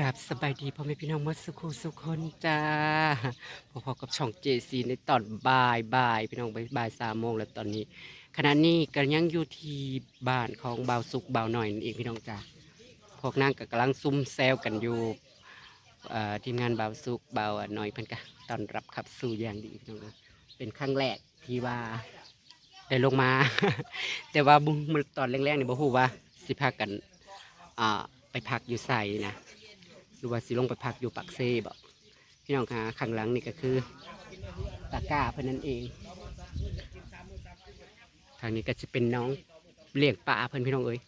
ราบสบายดีพ่อแม่พี่น้องมดสุขุสุคนจ้าพอๆกับช่องเจซีในตอนบ่ายบ่ายพี่น้องบ่ายสามโมงแล้วตอนนี้ ขณะนี้ก็ยังอยู่ที่บ้านของบ่าวสุกบ่าวหน่อยนั่นเองพี่น้องจ้าพวกนางก็กำลังซุ่มแซวกันอยู่ทีมงานบ่าวสุกบ่าวหน่อยเพิ่นก็ต้อนรับขับสู่อย่างดีพี่น้องเป็นครั้งแรกที่ว่าได้ลงมา แต่ว่าบุ้งมันตอนแรกๆนี่บ่ฮู้ว่าสิพากันไปพักอยู่ไสนะ หรือว่าสิลงไปพักอยู่ปักเซ่บอกพี่น้องคะข้างหลังนี่ก็คือตะก้าเพื่อนนั่นเอง ทางนี้ก็จะเป็นน้องเลี้ยงปลาเพื่อนพี่น้องเอ้ย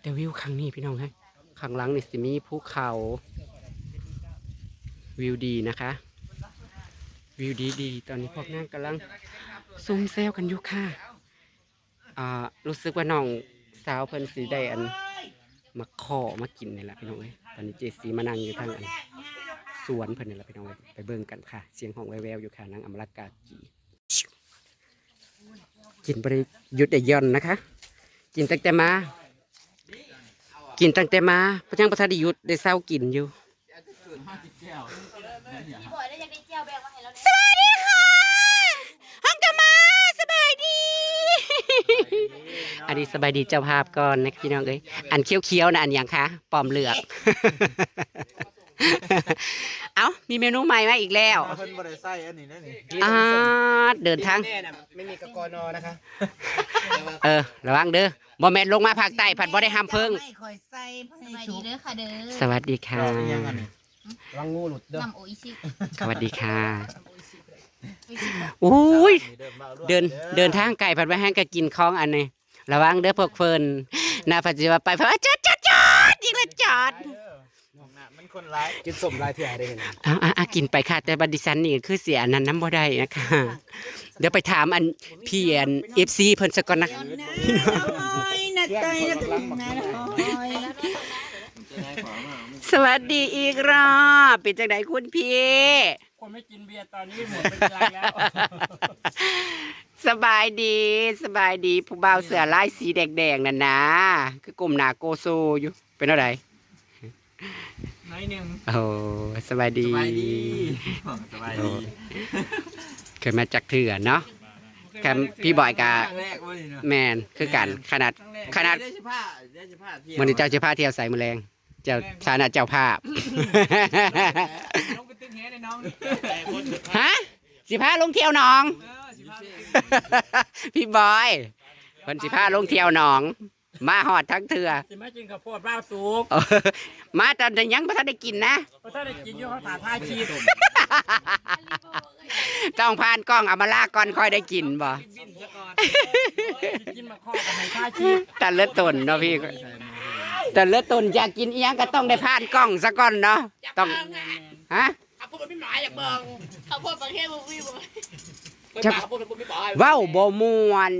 แต่วิวข้างนี้พี่น้องฮะข้างหลังนี่สิมีภูเขาวิวดีนะคะ วิวดีดีตอนนี้พวกนั่งกำลังซุ่มแซวกันอยู่ค่ะอ่ารู้สึกว่าน้องสาวเพิ่นสีได้อันมาขอมากินนี่แหละพี่น้องเอ้ย ตอนนี้เจสีมานั่งอยู่ทางอันสวนเพิ่นนี่แหละพี่น้องเอ้ยไปเบิ่งกันค่ะ เสียงของแววๆอยู่ค่ะนางอมรากากีกินบริยุดได้ย่อนนะคะ กินตั้งแต่มา กินตั้งแต่มาพระเจ้าประทานได้หยุดได้เศร้ากินอยู่ พี่บอยแล้วอยากได้เจียวแบงมาให้เรา สวัสดีค่ะห้องกมาสบายดี อันนี้สบายดีเจ้าภาพก่อนนะพี่น้องเอ้ยอันเคี้ยวๆนะอันอย่างคะปอมเหลือก เอ้ามีเมนูใหม่มาอีกแล้วเพิ่นบ่ได้ใส่อันนี้นะนี่อ่าเดินทาง แน่น่ะไม่มีกกนนะคะเออ ระวังเด้อบ่แม่นลงมาภาคใต้ผัดบ่ได้ห้ามเพิ่ง ไม่คอยใส่สบายดีเด้อค่ะเด้อสวัสดีค่ะเราเป็นยังอันนี้ระวังงูหลุดเด้อน้ำโออิชิสวัสดีค่ะโออิชิอุ้ยนี่เดินมาอาด้วยเดินอเดินทางไกลผัดไปแห้งก็กินของอันนี้ ระวังเด้อพวกเฟินนาผัดสิว่าไปเพราะว่าจอดจอดจอดอีกแล้วจอดเด้อของน่ะมันคนร้ายกินสมลายเถื่อได้ไงอะอะอะกินไปค่ะ แต่บัดดิฉันนี่คือเสียอันนั้นน้ำบ่ได้นะคะ เดี๋ยวไปถามอันพี่อันเอฟซีเพิ่นสก่อนนะน้อยนะใจนะถึงนะน้อยสวัสดีอีกรอบเป็นจังไดคุณพี่ คนไม่กินเบียร์ตอนนี้หมดเป็นกลางแล้ว สบายดีสบายดีผู้บ่าวเสือลายสีแดงๆนั่นนะคือกลุ่มหนาโกโซอยู่เป็นอะไรน้อยหนึงโอ้สบายดีสบายดีสบายโอ้ดีเคยมาจากเถื่อนเนาะแคมพี่บอยกะครั้งแรกเว้ยเนาะแมนคือกันขนาดขนาดได้สิผ้าได้สิผ้าเที่ยวมันนี้เจ้าเจ้าผ้าเที่ยวใส่มือแรงเจ้าชานะเจ้าภาพน้องไปตึ้งแหในน้องฮะสิพาลงเที่ยวหนอง พี่บอยเพิ่นสิพาลงเที่ยวหนอง มาหอดทั้งเถื่อสิมากินข้าวโพดบ้าวสุกเออมาตอนแต่ยังไม่ทันได้กินนะ เพราะถ้าได้กินอยู่เขาถาท่าชีพต้องผ่านกล้องเอามาลาก่อนค่อยได้กินบ่บินซะก่อนกินมาข้อกับให้ท่าชีพแต่เลือดตนเนาะพี่ แต่เลือดตนอยากกินอีหยังก็ต้องได้ผ่านกล้องซะก่อนเนาะต้องฮะข้าวโพดไม่หมายอยากเบิ่งเขาพูดประเทศบุฟฟี่บอ ยเบิ่งปากข้าวโพดเป็นไม่บอกเว้าบ่มวน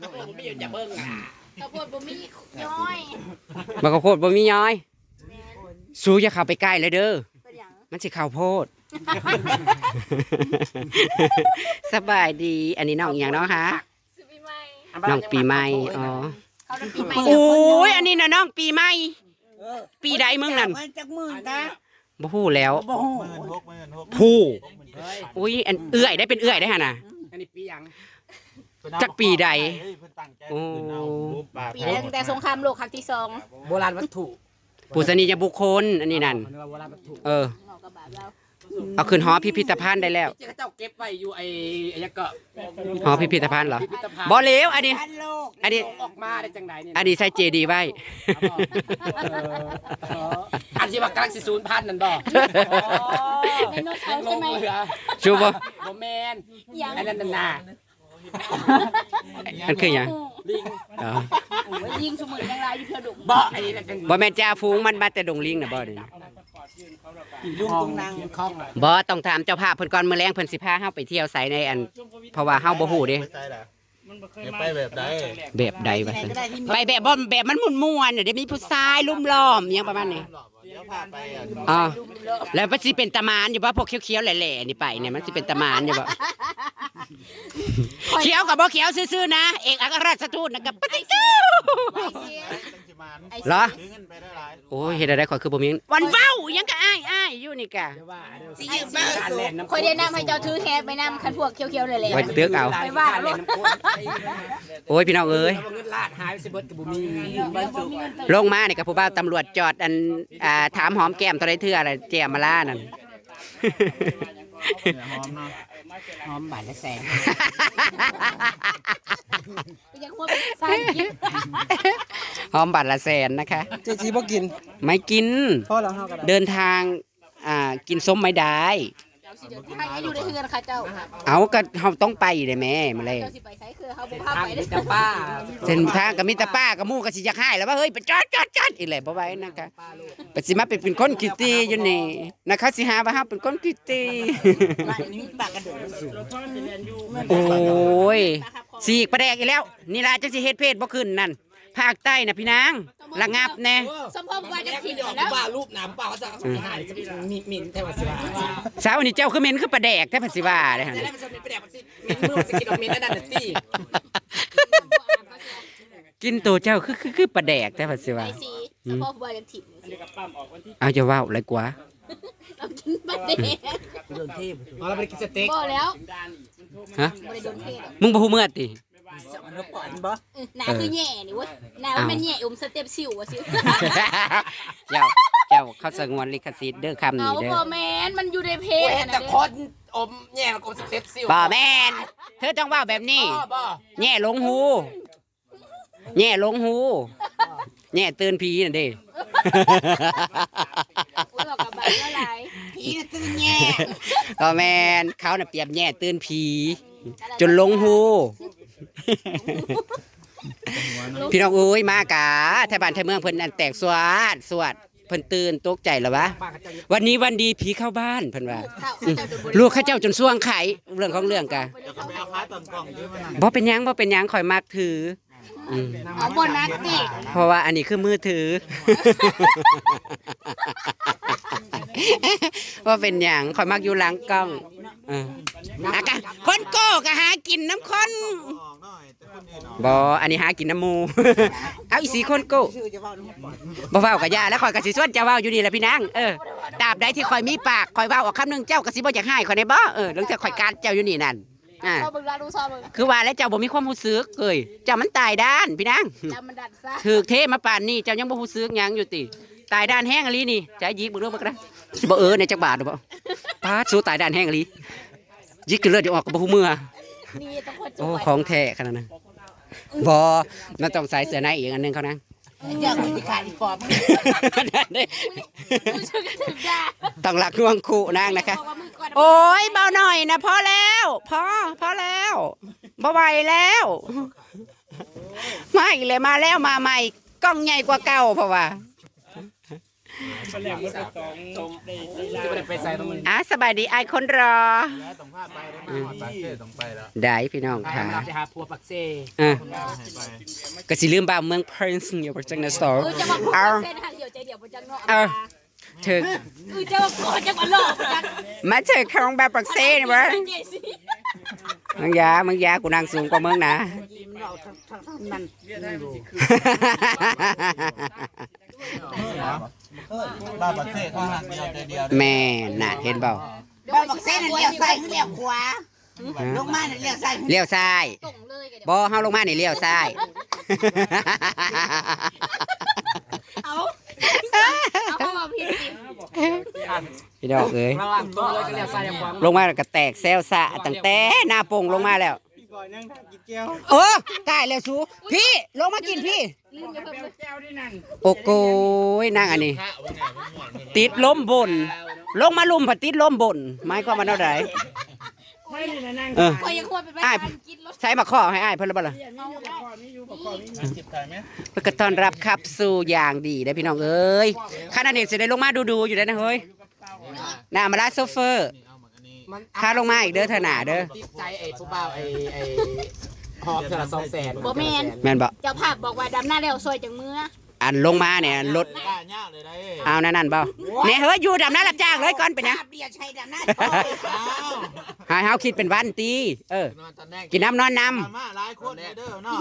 ข้าวโพดไม่อยากเบิ่งอะเขาพูดบุมีย้อยมันก็โคตรบ่มีย้อย แมนสู้อย่าเข้าไปใกล้เลยเด้อ เป็นอย่างมันสิข้าวโพด สบายดี อันนี้น้องอหย่างเนาะคะซื้อปีใหม่น้องปีใหม่อ๋อเขาได้ปีใหม่โอ้ยอันนี้น่ะน้องปีใหม่ ปีใดมึงนั่นมันจักมื่นตาบ่ฮู้แล้ว บ่ฮู้หมื่นหกหมื่นหกผู้ เฮ้ยอุ้ยอันเอื้อยได้เป็นเอื้อยได้หั่นน่ะ อันนี้ปีหยังจักปีใดเฮ้ยเพิ่นตั้งใจโอ้ ขึ้นเอารูปปลาปีแรกตั้งแต่สงครามโลกครั้งที่สองโบราณวัตถุปุษณียบุคคลอันนี้นั่น เรียกว่าโบราณวัตถุเออเหมาะกับบาทเรา เอาขึ้นหอพิพิธภัณฑ์ได้แล้วเจ้าเจ้าเก็บไว้อยู่ไอ้ไอ้ยักษ์ก็หอพิพิธภัณฑ์เหรอพิพิธภัณฑ์บ่เลวอันนี้พันโลกอันนี้ ออกมาได้จังไดเนี่ยอันนี้ใส่เจดีย์ไว้ อันที่ว่ากำลังสิศูนย์พันนั่นบ่ไดโนเสาร์ใช่ไหมเหลือชูบ่บ่แมนยังอันนั้นน่ะน่ะมันคือหยังลิงอ๋อยิงสมุนยังไรอยู่เพื่อดุบ่ไอ้นี่น่ะเป็นบ่แม่นจ่าฟูงมันมาแต่ดงลิงน่ะบ่นี่ ลุงตรงนางคล้องอะบ่ต้องถามเจ้าภาพเพิ่นก่อนมื้อแลงเพิ่นสิพาเฮาไปเที่ยวไสในอัน เพราะว่าเฮาบ่ฮู้เด้ไปใส่ล่ะจะไปแบบใดแบบใดว่าไหนซั่นก็ได้ที่มีไปแบบบ่แบบมันม่วนๆน่ะเดี๋ยวมีผู้ชายลุมล้อมอิหยังประมาณนี้เดี๋ยวพาไปอะอ๋อแล้วมันสิเป็นตะมานอยู่บ่พวกเขียวๆแหล่ๆนี่ไปเนี่ยมันสิเป็นตะมานอยู่บ่เขียวกับบ่เขียวซื่อๆนะ เอกอัครราชทูตนะกับปฏิจูไอเสีย ตั้งสิมานไอเหรอ ถือเงินไปได้หลายโอ้ยเฮ็ดอะไรข่อยคือบ่มีวันเว้าหยังก็อ้ายอ้ายอยู่นี่กะ สิยืมบ้าการเล่นน้ำคอยได้นำให้เจ้าถือแฮไปนำคันพวกเขียวๆเลยแหละ ไว้เตือกเอา ไปว่าการรเล่นถน้ำข้นโอ้ยพี่น้องเอ้ยเงินลาดหายไปสิเบิดกับบุมีลงมานี่กับผู้บ่าวตำรวจจอดอันอ่าถามหอมแก้มตัวใดเทื่ออะไรแจมมาล่านั่น หอมเนาะ หอมบาทละแสนยังควรเป็นสร้างกินหอมบัตรละแสนนะคะ เจ๊จีบ่กินไม่กิน พ่อเราเฮากัน เดินทางอ่ากินส้มไม่ได้ เจ้าสิเดินทางอยู่ในเฮือนค่ะเจ้าเอาก็เฮาต้องไปเลยแม่มาเลยเจ้าสิไปไสคือเฮาบ่พาทางไปมิเด้ตรป้าเส้นทางกับมิตรป้ากับหมู่ก็สิอยากให้แล้วว่าเฮ้ยไปจอดจอดจอดอีแหละบ่ไหว้นะคะปสิมาเป็นเป็นคนกิตตีอยู่นี่นะคะสิหาว่าเฮาเป็นคนกิตตีบ้านนี้ปากกระโดดสูงโอ้ยสีกประแดกอีกแล้วนี่ล่ะจังสิเฮ็ดเพศบ่ขึ้นนั่น ภาคใต้น่ะพี่นางระงับแน่สมพงษ์ว่าจะแยกขี่ไม่ออกแล้วป้ารูปน้ำป้าเขาจะหายจะมีมินแต่ว่าสิว่าเช้านี้เจ้าคือเหม็นคือประแดกแท้พันสิว่าเด้อหั่นแต่แล้วมันจะมีประเดี๋ยวมันสิมินมือมันสิกินออกมินนั่นน่ะตี้กินตัวเจ้าคือคือคือประแดกแท้พันสิไอว่าซีสมพงษ์ว่าจะถิ่มเอาจะเว้าอะไรกว่าเรากินบัดเด้โดนเทพเราไปกินสเต็กบ่แล้วฮะบ่ได้โดนเทศมึงบ่ฮู้เมื่อติ จะมันปอนบ่หนาคือแย่นี่เว้ยหนาว่ามันแย่อมสเต็ปสิวอะสิเจ้าเจ้าเขาสงวนลิขสิทธิ์เด้อคำเอานี้เด้อบ่แม่นมันอยู่ในเพจเห็นแต่นะคนอมแย่กับสเต็ปซิลบ่แม่นเธอต้องว้าแบบนี้ บ่แง่ลงหู แง่ลงหู แง่ตื่นผีนั่นเด้อุ้ยบอกกับบ้านละลายพี่น่ะตื่นแย่บ่แม่นเขาน่ะเปรียบแง่ตื่นผี จนลงหู พี่น้องเอ้ยมากะแถวบ้านแถวเมืองเพิ่นอันแตกสวดสวดเพิ่นตื่นตกใจแล้ววะป้าเขาจะวันนี้วันดีผีเข้าบ้านเพิ่นว่าข้าวข้าวเจ้าโดนบ่ได้ลูกข้าเจ้าจนส่วงไข่เรื่องของเรื่องกะเดี๋ยวก็ไปเอาค้าตอนกล่องด้วยมันบ่เป็นหยังบ่เป็นหยังข่อยมักถือ อืมเอาบ่นักติเพราะว่าอันนี้คือมือถือ ว่าเป็นหยังข่อยมักอยู่หลังกล้องเอออากะคนโก้ก็หากินน้ำคนออกหน่อยแต่คนอื่นออกบ่อันนี้หากินน้ำหมู เอาอีสีคนโก้ชื่อจะว่าน้องปอนบ่เว้ากับยาแล้วข่อยก็สิส่วนจ้าเว้าอยู่นี่แหละพี่นางเออตราบใดที่ข่อยมีปากข่อยเว้าออกคำหนึงเจ้าก็สิบ่อยากให้ข่อยได้บ่เออเรื่องจากข่อยการเจ้าอยู่นี่นั่น อ่าชอบเบิ่งลาดูชอบเบิ่งคือว่าแล้วเจ้าบ่มีความรู้สึกเอ้ยเจ้ามันตายด้านพี่นางจำมันดัดซะถือเทมาป่านนี้เจ้ายังบ่รู้สึกหยังอยู่ติ ตายด้านแห้งอลีนี่จะยิกบ่รู้บ่กระสิบ่เออในจักบาทหรือบ่ปาดสู้ตายด้านแห้งอลียิกคือเลือดจะออกก็บ่ฮู้เมื่อนี่ต้องคนสโอ้ วยของแท้ขนาดนั้นบ่มันต้องใส่เสื้อในอีกอันหนึงเขานะอยากคนที่ขาดอีกปอบดูชื่อกันถึงด่าต้องหลักน่วงคู่นางนะคะ บอกว่ามือก่อน โอ้ยเบาหน่อยนะพอแล้วพอพอแล้วบ่ไหวแล้ว มาอีกเลยมาแล้วมาใหม่กล้องใหญ่กว่าเก่าเพราะว่าจะไปใส่ตรงมืออะสบายดีไอายคนรอแล้วต้องพาไปได้มาหอดปากเซ่ต้องไปแล้วได้พี่น้องใครค่ะเราจะหาพัวปักเซ่อะให้ไปก็สิลืมบ่าวเมืองเพรนซ์อยู่ประจังนะสอเออจะมาพูดเอา เส้นทางเดียวใจเดียวบ่จังเนาะเอาเธอเออจะมาพูดจังมาหลอกบ่จังมาเจอของแบบปักเซ่นี่บ่เจ๊สิมึงอยามึงอยากูนั่งสูงกว่ามึงนะมันเราทั้งทั้งทั้งนั้นบ้าปากเซ่เขาหักเดียวใจเดียวแม่น่ะเห็นเปล่าบ้านบอกเส้นนั่นเลี้ยวซ้ายเลี้ยวขวาลงมานั่นเลี้ยวซ้ายเลี้ยวซ้ายตรงเลยกันเดี๋ยวบ่เฮาลงมานี่เลี้ยวซ้ายเอาเอาเข้ามาผิดสิ พี่น้องเอ้ยระหว่างตัวเลยก็เรียกใส่ยังความลงมาแล้วก็แตกแซวซะตั้งแต่หน้าโป่งลงมาแล้วพี่ก่อนยังทำกินแก้วเออตายแล้วสูพี่ลงมากินพี่ ลืมไปเพิ่มเลยแก้วด้วยนั่นโอ้โกยนั่งอันนี้พระวันไหนวันหมดติดล้มบน ลงมาลุมผัดติดล้มบนหมายความว่าเท่าไหร่ไม่เลยนะนั่งเออคอยยังควรเป็นไปอ้าย การกินรถใช้มาข้อให้อ้ายเพิ่นละบ่ล่ะ เอาได้จิบไก่ไหมเพิ่นก็ต้อนรับขับสู่อย่างดีได้อพี่น้องเอ้ยขณะนี้สิได้ลงมาดูๆอยู่ได้อนะเฮ้ย น่ามาลาโซเฟอร์นี่เอาเหมือนอันนี้มันค่าลงมาอีกเด้อเธอหนาเด้อ ติดใจไอ้ผู้บ่าวไอ้ไอ้หอบเธอละสองแสนบ่แม่น แม่นบ่เจ้าภาพบอกว่าดำหน้าแล้วซอยจังมืออันลงมาเนี่ยรถกล้าเน่าเลยได้เอานั่นนั่นเปล่าเนี่ยเฮ้ยอยู่ดำน้ารับจ้างเลยก่อนเป็นหยังภาพเบียร์ชัยดำหน้าอ้าวหาเฮาคิดเป็นวันตีเออ นอนตอนแรกกินน้ำนอนน้มาหลายคนเลยเด้อเนาะ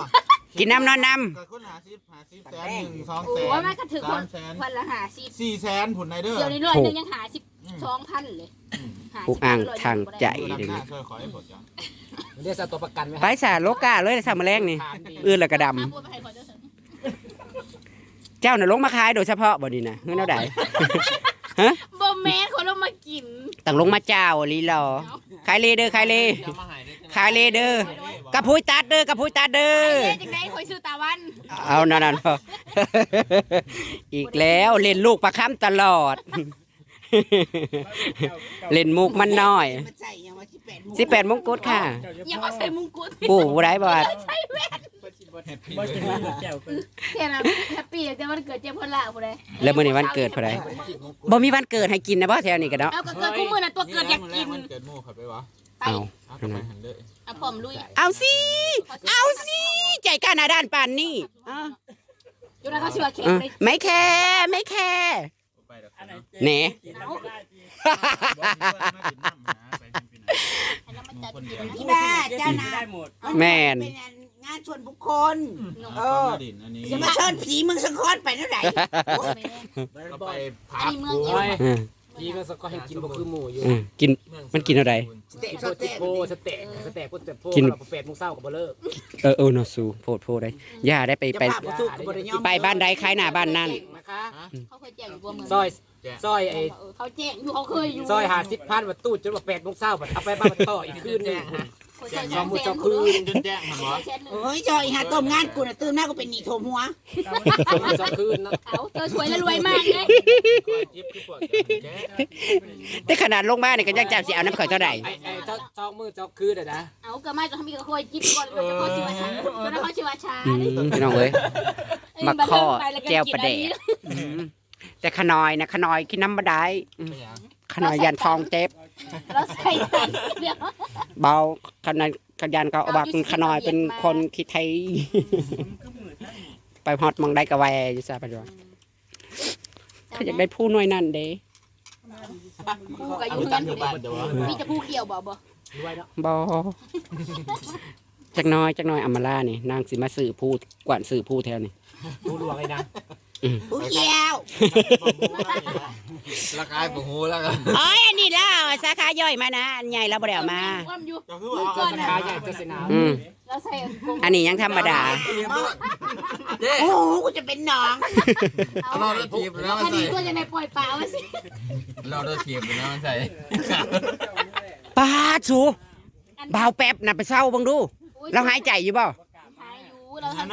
กินน้ำนอนน้ก็คนหาซิบหาซิบแสนหนึ่งสองโอ้แสยนมันก็ถึงคสานมแสนพันละหาสิบสี่แสนผุนในเด้อเดี๋ยวนี้ร้อยหนึงยังหาสิบ สองพันเลยหาำอุกอ่างทางใจดูเดี๋ยวดำหน้านี้ช่วยขอให้ผลจังเรียกซาตัวประกันไหมไปสาโลกาเลยสามแมลงนี่อื่นและกระดมาพูดไปให้คนเจ้าเถอะำเจ้าน่ะลงมาขายโดยเฉพาะบ่นี่นะเฮือนเอาได้บ่แม่นคนลงมากินต่างลงมาเจ้าลีรอขายเลเด้อขายเลเดี๋ยวมาหายได้จังขายเลเด้อกระพุ้ยตัดเด้อกระพุ้ยตัดเด้อเอ๊ะจังได๋คอยซื้อตาวันเอานั่นนั่นพออีกแล้วเล่นลูกประคำตลอด เล่นมุกมันน้อยมันใส่ยังว่า18โมงสิบแปดมงกุฎค่ะอย่าเอาใส่มงกุฎปู่บ่ได้บ่ว่าแฮปปี้บ่เลกินยแก้วเท่านั้นแฮปปี้แต่วันเกิดเจ็บคนละผู้ใดแล้วมื้อนี้วันเกิดผู้ใดบ่มีวันเกิดให้กินนะบ่แถวนี้ก็เนาะเอาก็เกิดคู่มือน่ะตัวเกิดอยากกินมันเกิดหมู่ขับไปวะไปเอาเอากลับไปหันเลยเอาผมลุยเอาสิเอาสิใจกล้าหน้าด้านปานนี้อะ จนนั้นเขาเชื่อเข็มอะเลย ไม่แคร์ไม่แคร์ไป ดอกอันไหนแหน่อันนั้นมันจะกินที่บ้านเจ้านะ ได้หมดแม่น เป็นงานชวนบุคคล เออดินอันนี้จะมาเชิญผีเมึงสังคอนไปเท่าไหร่ก็ไปพัอันกนี้เมืองเดียวโอ้ยอืมพี่ก็สก็ให้กินบ่คือหมูอยู่อืมกิน มันกินอะไร สเต็กิกนสโปรติเต็กโปสเต็กสเต็กพุทธโพกิน เราเป็ดมุกเศร้ากับบ่เลิกเออเออเนาะสูโพดโพดได้ย่าได้ไปจะไป พาผู้ทุกข์กับบริยอมไปบ้านใดขายหน้าบ้านนั่น นะคะเขาเคยแจ้งอยู่บ่เมืองซอยซอยไอ้เขาแจ้งอยู่เขาเคยอยู่ซอยหาสิบพันวัตตู้จนว่าแปดโมงเช้าบัดเอาไปบ้านมาต่ออีกคืนหนึงเขา แจ้งสองมื้อแจ้สองงคืนจนแจ้งมันวะแจ้งหนึ่งโอ้ยจอยหาต้มงานกูน่ะตื่นหน้าก็เป็นหนีโทมหัวสองมื้อสองคืนเนาะเอาเธอสวยและรวยมากเลยคอยจิ๊บคือปวดแจ๊แต่ขนาดลงมาเนี่ยก็ยังจำสิเอาน้ำข่อยเท่าใดไอ้ไอ้เจ้าสองมื้อสองคืนอะนะเอาก็ไม่ก็ทำมีก็คอยจิ๊บก่อนแล้วก็ชิวาชาแล้วก็ชิวาชาอืมพี่น้องเอ้ยมาข้อแก้วประแดกอืมแต่ขนอยนะขนอยกินน้ำบได้อืมขนอยยันทองเจ็บ แล้วใส่ตันเดี๋ยวเบาขนอยขยันก็เอาบักขนอยเป็นคนคิดไทย ไปฮอตมองได้กะแวอยู่ซะปัจจุบันเขาอยากได้ผู้หน่วยนั่นเด้คู่กับอยู่รู้เงิจักนอยู่บ้านเดี๋ยววะมีจะคู่เกี่ยวบ่บ่รวยเนาะบอจักหน้อยจักหน้อยอำมาล่านี่นางสิมาสื่อผู้กวนสื่อผู้แถวนี่ผู้หลวงไอ้นะ ผู้เกี่ยวราคาผมหูแล้วกันอ๋อยอันนี้แล้วสาขาย่อยมานะอันใหญ่เราบ่ได้เอามาว่ามอยู่ก็คือว่าสาขาใหญ่เจะสนามอืมแล้วใส่กงอันนี้ยังธรรมดาโอ้โหกูจะเป็นหนองเอาเราได้ทีบแล้วมันคดีใส่ก็จะในปล่อยปลาไว้สิเราได้ทีบแล้วมันใส่ป้าสูบ่าวแป๊บน่ะไปเศร้าเบังดู เราหายใจอยู่บ่ห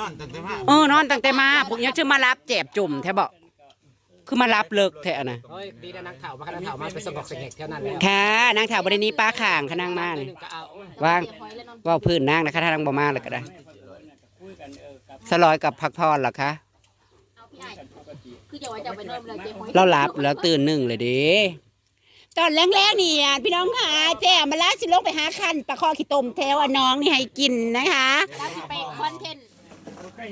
ายอยู่เราถ้านอนตั้งแต่มาเออนอนตั้งแต่มาพวกยังชื่อมารับเจ็บจุ่มแท้บ่คือมารับเลิกแท้อะนะเฮ้ยดีนะนักข่าวมาขนาดข่าวมาเป็นสมบอกเสงกเท่านั้นแล้วค่ะนางแถวบริณีป้าข่างค่ะนางมานี่ก็เอาว่างเสียหอยแล้วนอนเว่าพื้นนางนะคะถ้านางบ่มาเลยก็ได้สลอยกับพักพรเหรอคะเอาพี่ไอ้คือจะว่าจะเอาไปนอนแล้วเจ๊หอยเราหลับแล้วตื่นหนึ่งเลยเดิตอนแรกๆนี่อะพี่น้องค่ะแจ้มาแล้วสิลงไปหาคันปลาคอขี้ต้มแถวอะน้องนี่ให้กินนะคะแล้วสิไปคอนเทนต์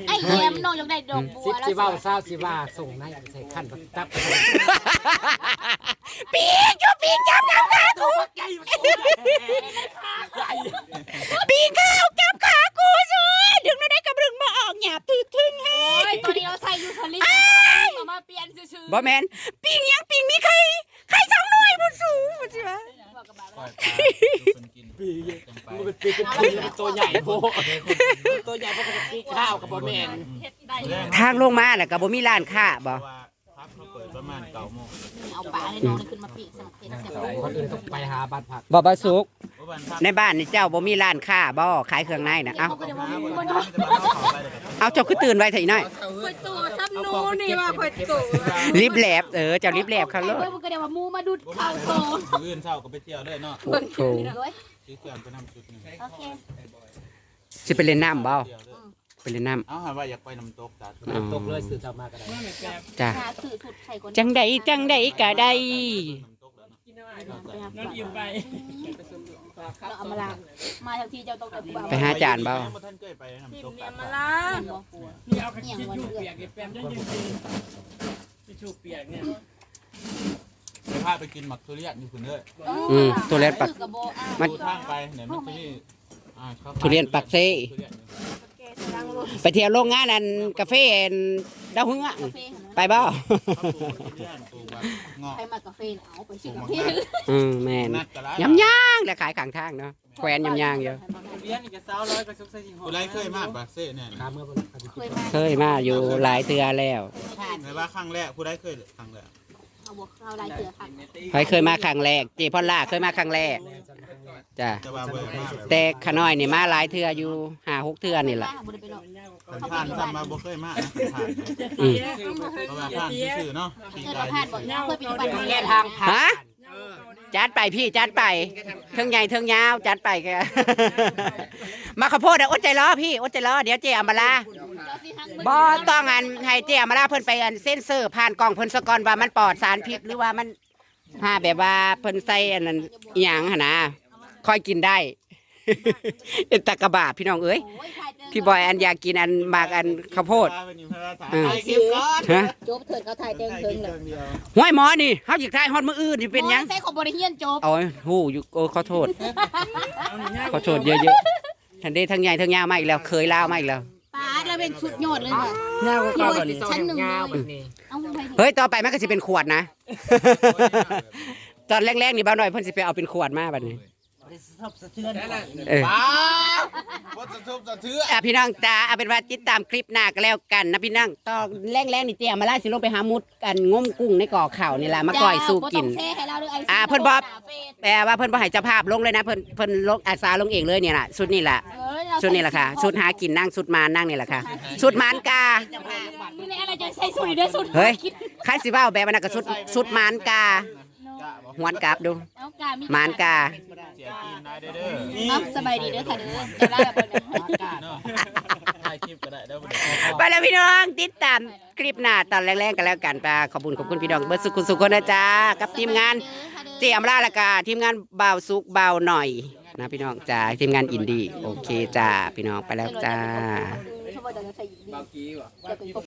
ไอ้แยมน้องอยากได้ดอกบัวสิบแล้วสิว่าเศร้าสิว่าส่งนายใส่ขั้นตับปีกจุปีกจับจับขากูปีกข้าวจับขากูสวยดึงไม่ได้กับดึงมาออกหยาบถึงถึงให้ โอ้ยตัวนี้เราใส่ยูสลิปเอามาเปลี่ยนซื่อๆบ่แมนปีกยังปีกมีใครใครสองหน่วยบนสูงบ่ใช่ไล่อยปลาคนกินจังไปมันเป็นปีเป็นปีตัวใหญ่โบตัวใหญ่เพราะปีข้าวกับบอแมนเฮ็ดได้ทางลงมาแหละก็บ่มีร้านค้าบ่ว่าพักเขาเปิดประมาณเก้าโมงเอาปลาให้น้องขึ้นมาปีกสมัครเทศเสียบคนอื่นต้องไปหาบ้านพักบ่บ่สุก เพราะวันพักในบ้านนี่เจ้าบ่มีร้านค้าบ่ขายเครื่องในน่ะเอ้าเขาก็จะว่าหามึบงนบ่บ้านนอนจะมาเข้าเขาไปเลยเอาเจ้าคือตื่นไว้เถอะอีน้อยคอยตู่ซับนูนี่ว่าคอยตู่รีบแลบเออเจ้ารีบแลบข้างรถเว้ยมึงก็เดี๋ยวว่ามูมาดูดข้าวโตอื่นเช้าก็ไปเที่ยวเลยเนาะโอ้โหซื้อเครื่องไปนำชุดหนึงโอเคสิไปเล่นน้ำบ่เที่ยวเลยไปเล่นน้เอาหาว่าอยากไปน้ำตกจ้ะอ๋อตกเลยสื่อชาวมากันได้ำจ้ะหาสื่อสุดใส่คนจังใดจังใดก็ได้ น้ำตกแล้วเนาะนั่นอิ่มไปเราเอามาล้างมาทันทีเจ้าต้องกับไปหาจานเบ่ยังบ่ทันเคยไปน้ำตกจ้ะนี่เอากระชิดชูเปียกไอ้แปมยังยังชิดชูเปียกเนี่ยไปพาไปกินหมักทุเรียนอยู่คุณเด้ออืมตัวเล่นปักดูทางไปเดี๋ยวมันจะมีอ่าขาขายทุเรียนปักเซ่ทุเรียนสไปเที่ยวโรงงานอันกาแฟอันดาวเฮืองกาแฟ ไปบ่เขาปลูกทุเรียนปลูกแบบเงาะใครมากาแฟเอาไปปลูซื้อกกามังแฟคุดอืมแม่นนัดกันแล้วยำย่างและขายข้างทางเนาะแควนยำย่างอยู่เลี้ยงนี่ก็สาวร้อยก็ซุกใส่สิงหอผู้ใดเคยมากปะเซ่เนี่ยขาเมื่อบ่เคยมาเคยมาอยู่หลายเทื่อแล้วในว่าครั้งแรกผู้ใดเคยครั้งแรก เอาบวกเอาลายเสือค่ะใครเคยมาครั้งแรก เจพอลล่าเคยมาครั้งแรกจ้ะจะว่าเบื่อมากแบบแต่ขน้อยนี่มาหลายเทื่ออยู่ห้าหกเทื่อนี่แหละบุญไปหรอกผ่านผ่านมาบ่เคยมากนะผ่านอืมเพราะว่าผ่านซื่อๆเนาะปีเกิดกายผ่านบ่อยเคยไปอยู่บ้านแค่แก่ทางผ่านฮะจัดไปพี่จัดไปเทิงใหญ่เทิงยาวจัดไปแกมาข้าวโพดอะอดใจรอพี่อดใจรอเดี๋ยวเจอามาลา บ่ต้องอันให้เจอามาลาเพิ่นไปอันเซ็นเซอร์ผ่านกล่องเพิ่นสกอนว่ามันปลอดสารพิษหรือว่ามันหาแบบว่าเพิ่นใส่อันนั้นอหย่างหั่นนะค่อยกินได้ เป็นตะกะบาพี่น้องเอ้ยพี่บอยอันอยากกินอันมากอันข้าวโพดเป็นอยู่พระราชาเออไอ้คลิปก่อนฮะโจ๊บเถิดเขาถ่ายเต็งถ่ายเถิคลิงปเลยเรื่องเดียวห้วยหมอนี่เฮาอยากได้ฮอดมื้ออื่นนี่เป็นหยังใส่ของบริเฮียนโจ๊บโอ้ยฮู้อยู่โอ้ขอโทษ ขอโทษเยอะๆทันได้ทั้งใหญ่ทั้งยาวมาอีกแล้วเคยลาวมาอีกแล้วปาดแล้ว เป็นสุดยอดเลยค่ะเงาก็บ่นี่ชั้นหนึ่งเงาเลแบบยนี้เอาไปเฮ้ยต่อไปมันก็สิเป็นขวดนะ ตอนแรกๆนี่บ้าวน้อยเพิ่นสิไปเอาเป็นขวดมาบัดนี้ สะเทือนเออ ว้าววัดสะทุบสะเทือนอะพี่น้องจ้าเอาเป็นว่าติดตามคลิปหน้าก็แล้วกันนะพี่น้องตอนแรงๆนี่เตรียมมาล่าสิลงไปหามุดกันงมกุ้งในก่อข่าวนี่แหละมาก่อยสู้กินอ่าเพิ่นบอกแต่ว่าเพิ่นบ่ให้เจ้าภาพลงเลยนะเพิ่นเพิ่นลงอาสาลงเองเลยเนี่ยล่ะชุดนี้ล่ะชุดนี้ล่ะค่ะชุดหากินนั่งชุดมานั่งนี่แหละค่ะชุดหมานกา นี่แหละอะไรจะใส่สุดเด้อสุดเฮ้ยใครสิเว้าแบบนั้นก็ชุดชุดหมานกา หวนกลับดูเอากามีหมานกาเสียกินได้เด้อครับสบายดีเด้อค่ะเด้อจะลาแล้วบ่เนี่ยเนาะถ่ายคลิปก็ได้เด้อบ่ได้ไปแล้วพี่น้องติดตามคลิปหน้าตอนแรกๆกันแล้วกันปาขอบคุณขอบคุณพี่น้องเบิร์ดสุขุสุขคนนะจ๊ะกับทีมงานเจอมราละกาทีมงานเบาวสุกเบาวหน่อยนะพี่น้องจ้าทีมงานอินดี้โอเคจ้าพี่น้องไปแล้วจ้าเขาบอกจะใส่ดีบางกี้ว่ะจะเป็น